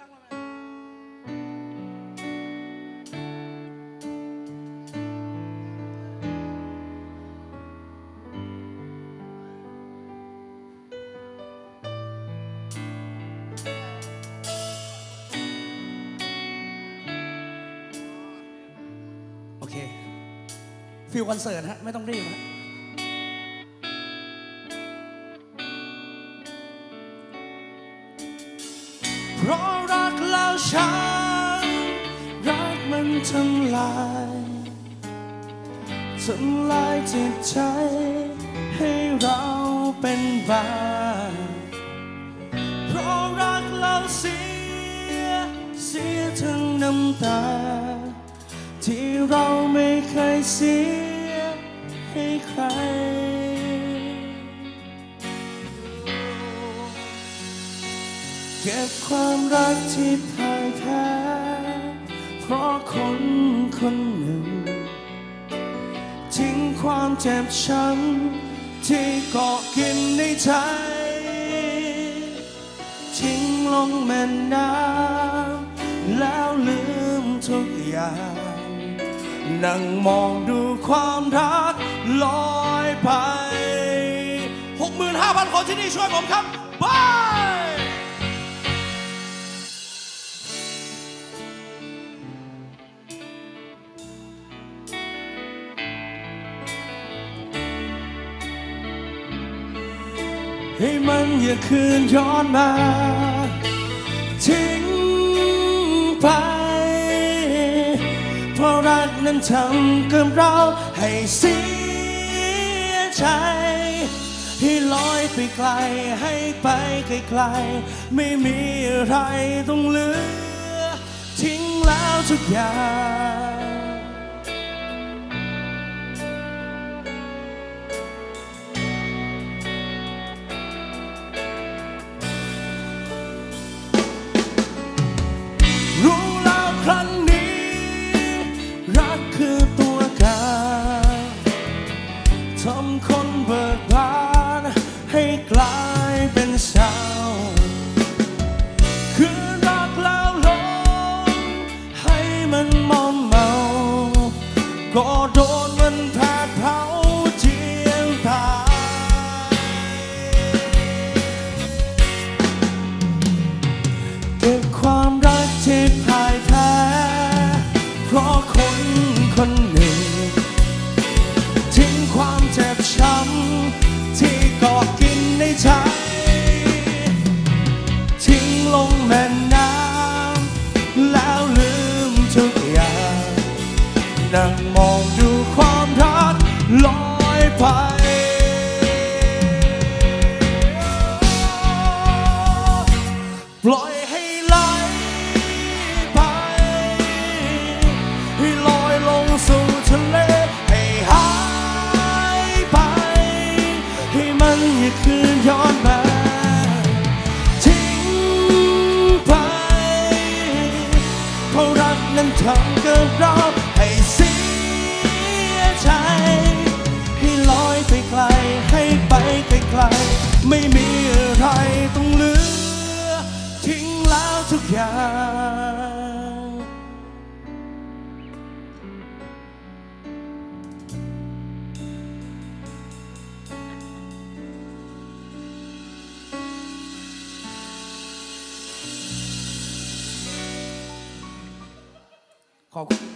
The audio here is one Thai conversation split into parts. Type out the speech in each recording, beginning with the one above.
โอเคฟิลคอนเสิร์ตฮะ ไม่ต้องรีบฮะ ฉันรักมันทำลายทำลายจิตใจ ให้เราเป็นบ้าเพราะรักแล้วเสีย เสียทั้งน้ำตา ที่เราไม่เคยเสีย ให้ใครเก็บความรักที่พ่ายแพ้เพราะ คนคนหนึ่ง ทิ้งความเจ็บช้ำที่เกาะกินในใจ ทิ้งลงแม่น้ำแล้วลืมทุกอย่าง นั่งมองดูความรักลอยไป 65,000 คนที่นี่ช่วยผมครับ ให้มันอย่าคืนย้อนมา ทิ้งไป เพราะรักนั้นทำกับเราให้เสียใจ ให้ลอยไปไกลให้ไปไกลๆไม่มีอะไรต้องเหลือ ทิ้งแล้วทุกอย่าง ทะเลให้หายไป ให้มันอย่าคืนย้อนมาทิ้งไปเพราะรักนั้นทำกับเราให้เสียใจ ให้ลอยไปไกล ให้ไปไกลๆไม่มีอะไรต้องเหลือ ทิ้งแล้วทุกอย่าง ขอบคุณ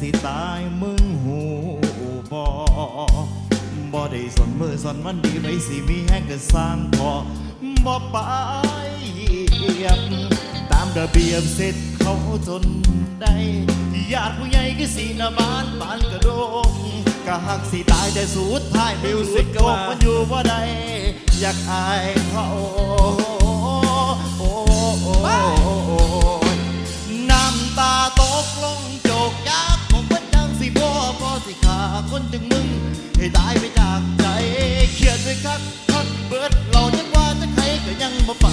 สิตายมึงหูบอบ่ได้สนมือสนวันดีไปสิมีแห้งก็สร้างพอบ่ไปเหยียบตามระเบียบเสร็จเขาจนได้ญาติผู้ใหญ่คือสีนาบานปานกระโดงกะหักสีตายแต่สุดท้ายมิวสิกโกมันอยู่ว่าใดอยากอายเขาโอ้โอ้น้ำตาตกลงโจกยา พ่อพ่อสิขาคนถึงมึง ให้ตายไปจากใจเขียนไว้คักคักเบิดเราจักว่าจะใครก็ยังบ่ไป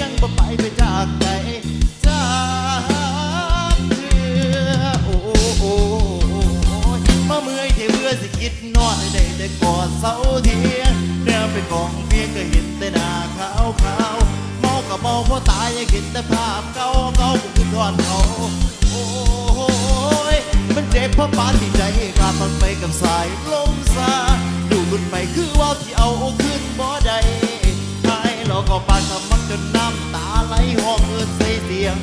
ยังบ่ไปไปจากใจจ้า พราะปาที่ใจกลาดมันไปกับสายลมซาดูบุญไปคือว่าวที่เอาอขึ้นบ่ได้ให้เราก็ปานทำมันจนน้ำตาไหลหอมเอินใส่เสียง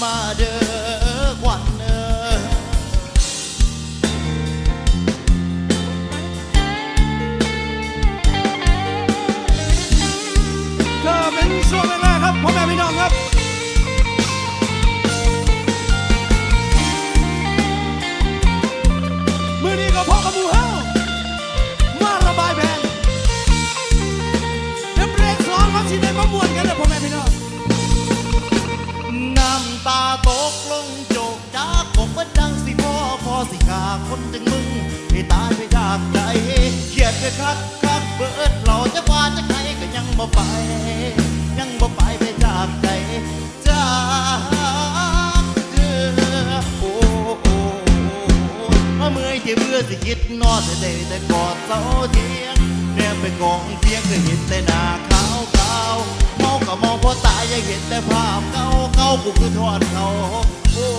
มาเด้อ คักคักเบิดเราจะว่าจะใครก็ยังบ่ไป ยังบ่ไปไปจากใจจากเธอโอ้โอ้มาเมื่อยที่เบื่อสิคิดนอนแต่ได้แต่กอดเสาเทียงแนบไปกองเพียงก็เห็นแต่หน้าขาวขาวเมาก็มองพอตายยังเห็นแต่ภาพเก่าเก่ากูคือทอดเขาโอ้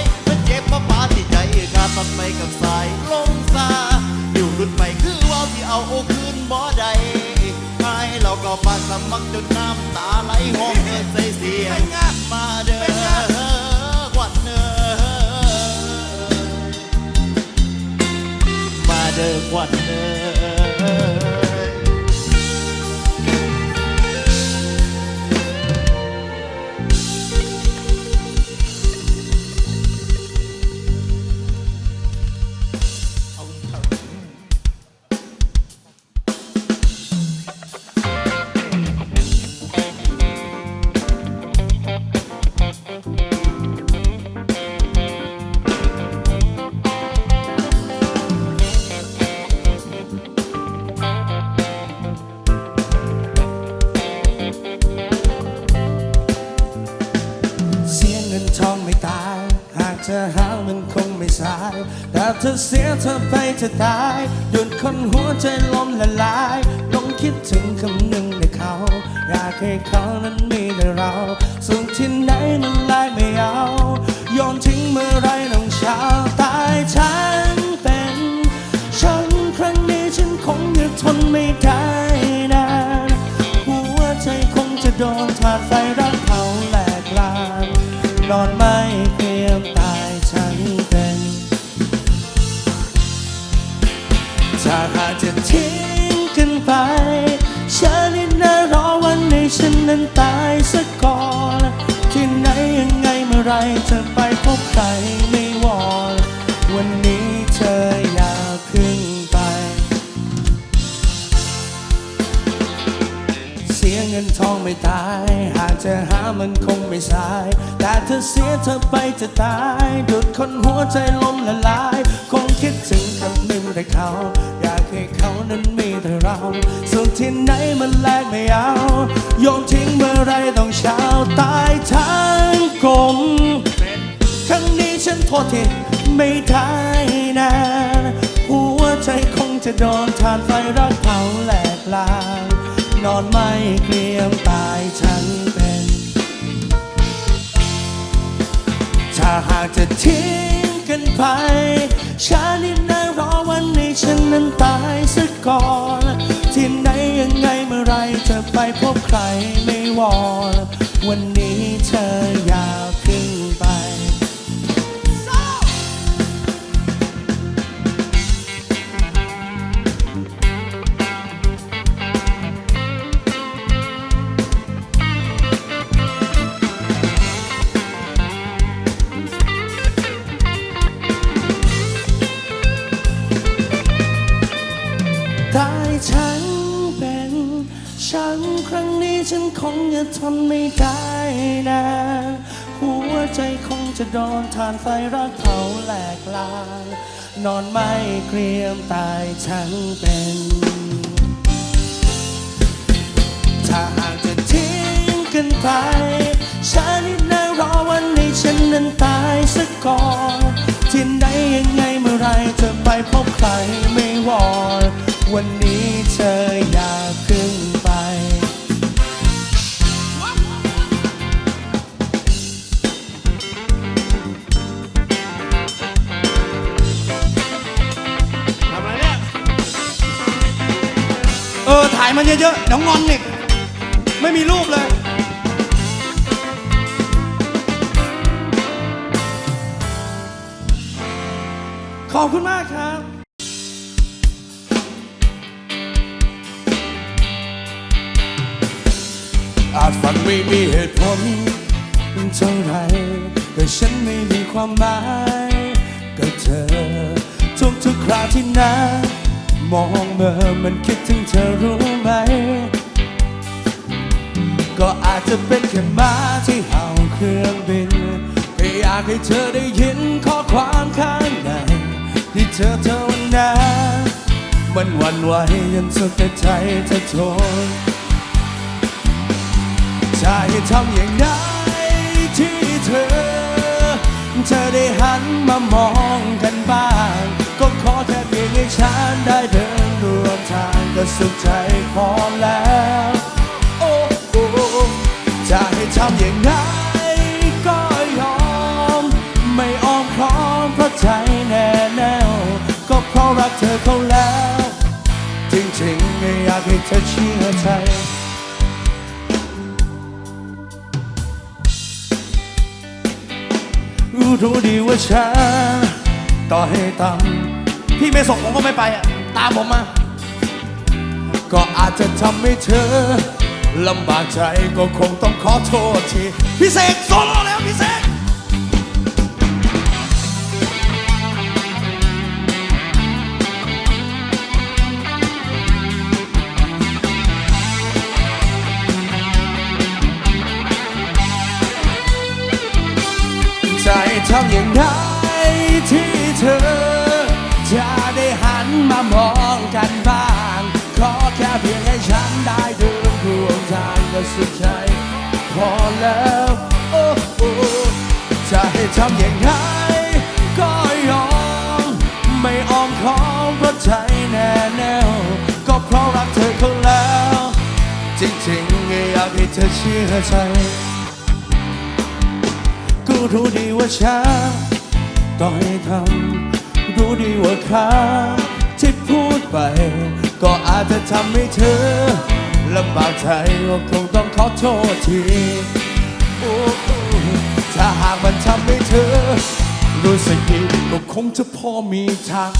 ยมันเจ็บมาปาที่ใจกาตัดไปกับสายลมซา อยู่รุ่นไปคือว่าที่เอาคืนบ่ได้ให้เราก็ปาสมักจนน้ำตาไหลห้องเงินใส่เสียงเป็นไงมาเด้อวันเอ้อมาเด้อควันเดอ อเธอไปจะตายหยุดคนหัวใจลมละลายต้องคิดถึงคำหนึ่งในเขา อยากให้เขานั้นมีแต่เราส่วนที่ไหนมันแลกไม่เอาโยนทิ้งเมื่อไรน้องช้าตายฉันเป็น ฉันครั้งนี้ฉันคงจะทนไม่ได้นานหัวใจคงจะโดนถาดไฟรักเผาแหลกลานนอนไม่ องไม่ตาย หากจะหามันคงไม่สาย แต่เธอเสียเธอไปจะตายดุดคนหัวใจล้มละลาย คงคิดถึงคำหนึ่งแต่เขา อยากให้เขานั้นมีแต่เราส่วนที่ไหนมันแลกไม่เอา โยนทิ้งเมื่อไรต้องเช้าตายทั้งกลมครั้งนี้ฉันโทษทีไม่ได้นะหัวใจคงจะโดนทานไฟรักเผาแหลกลา อนไม่เกลียมตายฉันเป็นถ้าหากจะทิ้งกันไปฉันนี่นะรอวันนี้ฉันนั้นตายสักก่อนที่ไหนยังไงเมื่อไรจะไปพบใครไม่วอนวันนี้เธออยาก นะ หัวใจคงจะโดนทานไฟรักเผาแหลกลางนอนไม่เกรียมตายทั้งเป็น ถ้าหากจะทิ้งกันไปฉันนี่นารอวันนี้ฉันนั้นตายสักก่อนที่ไหนยังไงเมื่อไรจะไปพบใครไม่วอนวันนี้เธออยาก มันเยอะๆเดี๋ยวงอนอีกไม่มีรูปเลย ขอบคุณมากครับอาจฝันไม่มีเหตุผลเท่าไรแต่ฉันไม่มีความหมายกับเธอทุกทุกๆคราที่น้า มองเมื่อมันคิดถึงเธอรู้ไหม ก็อาจจะเป็นแค่มาที่เห่าเครื่องบินแค่อยากให้เธอได้ยินข้อความข้างในที่เธอเท่านั้นมันวันไหวยันสุดแต่ใจเธอทนจะให้ทำอย่างไรที่เธอ เธอได้หันมามองกันบ้าง ก็ขอแค่เพียงให้ ฉันได้เดินร่วมทางก็สุขใจพอแล้ว โอ้โอ้จะให้ทำอย่างไรก็ยอม ไม่อ้อมค้อมเพราะใจแน่แน่วก็เพราะรักเธอเขาแล้ว จริงๆไม่อยากให้เธอเชื่อใจรู้ดีว่าฉันต่อให้ต พี่ไม่ส่งผมก็ไม่ไปอะ ตามผมมา ก็อาจจะทำให้เธอลำบากใจก็คงต้องขอโทษที พี่เสกโซโล่แล้วพี่เสกใจทำอย่างไร เชื่อใจก็รู้ดีว่าฉันต้อให้ทำรู้ดีว่าคำที่พูดไป ก็อาจจะทำให้เธอลำบากใจก็คงต้องขอโทษทีถ้าหากมันทำให้เธอ รู้สึกผิดก็คงจะพอมีทาง